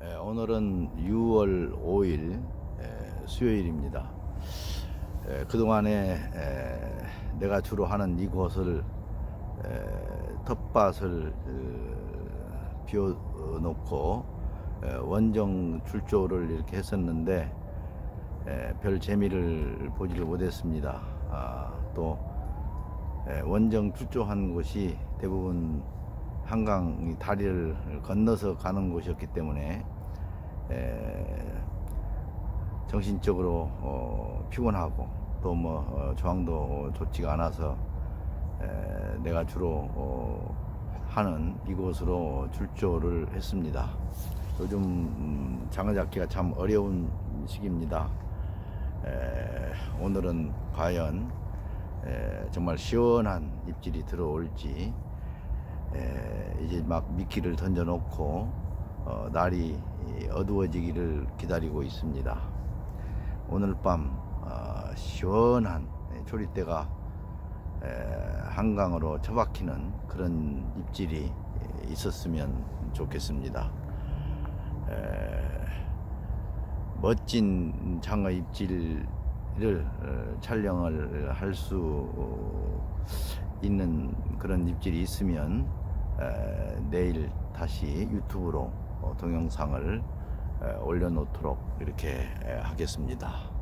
에, 오늘은 6월 5일 에, 수요일입니다. 에, 그동안에 에, 내가 주로 하는 이곳을 에, 텃밭을 어, 비워놓고 에, 원정 출조를 이렇게 했었는데 에, 별 재미를 보지를 못했습니다. 아, 또 에, 원정 출조한 곳이 대부분 한강 이 다리를 건너서 가는 곳이었기 때문에 에, 정신적으로 어, 피곤하고 또뭐 어, 저항도 좋지가 않아서 에, 내가 주로 어, 하는 이곳으로 출조를 했습니다. 요즘 음, 장어 잡기가 참 어려운 시기입니다. 에, 오늘은 과연 에, 정말 시원한 입질이 들어올지 에, 이제 막 미끼를 던져놓고 어, 날이 어두워지기를 기다리고 있습니다. 오늘 밤 어, 시원한 조리대가 에, 한강으로 처박히는 그런 입질이 있었으면 좋겠습니다. 에, 멋진 장어 입질을 어, 촬영을 할 수 있는 그런 입질이 있으면 에, 내일 다시 유튜브로 어, 동영상을 에, 올려놓도록 이렇게 에, 하겠습니다.